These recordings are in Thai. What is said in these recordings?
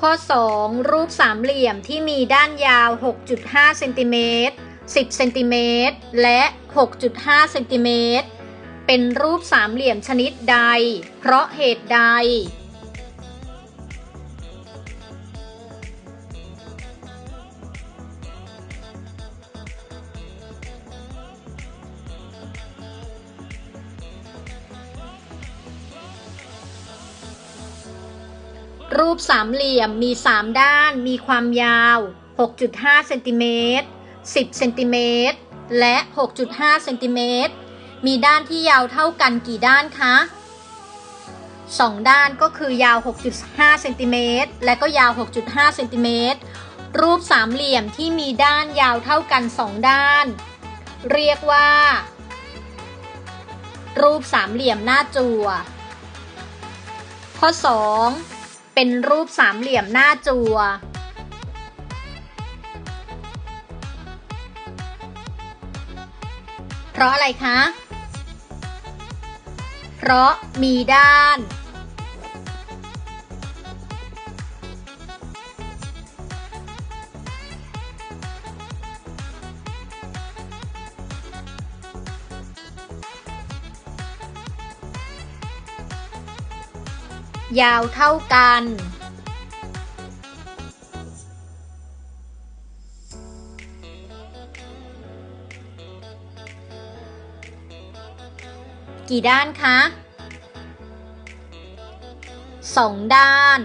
ข้อ 2 รูปสามเหลี่ยมที่มีด้านยาว 6.5เซนติเมตร10เซนติเมตรและ 6.5เซนติเมตรเป็นรูปสามเหลี่ยมชนิดใด เพราะเหตุใด รูปสามเหลี่ยมมี 3 ด้าน มีความยาว 6.5เซนติเมตร10เซนติเมตรและ 6.5เซนติเมตรมีด้านที่ยาวเท่ากันกี่ด้านคะ 2 ด้านก็คือยาว 6.5เซนติเมตรและก็ยาว 6.5เซนติเมตรรูปสามเหลี่ยมที่มีด้านยาวเท่ากัน 2 ด้าน เรียกว่า รูปสามเหลี่ยมหน้าจั่วข้อ 2 เป็นรูปสามเหลี่ยมหน้าจัว เพราะอะไรคะ เพราะมีด้าน ยาวเท่ากัน กี่ด้านคะสองด้าน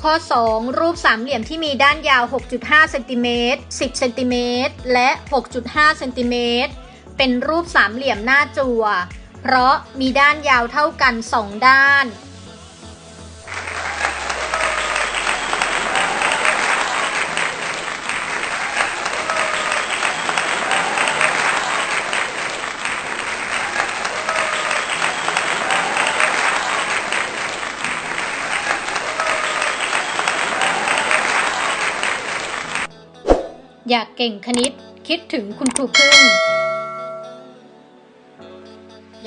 ข้อ 2 รูปสามเหลี่ยมที่มีด้านยาว 6.5เซนติเมตร10เซนติเมตรและ 6.5เซนติเมตร เป็นรูปสามเหลี่ยมหน้าจัวเพราะมีด้านยาวเท่ากัน2ด้าน อยากเก่งคณิตคิดถึงคุณครูพึ่ง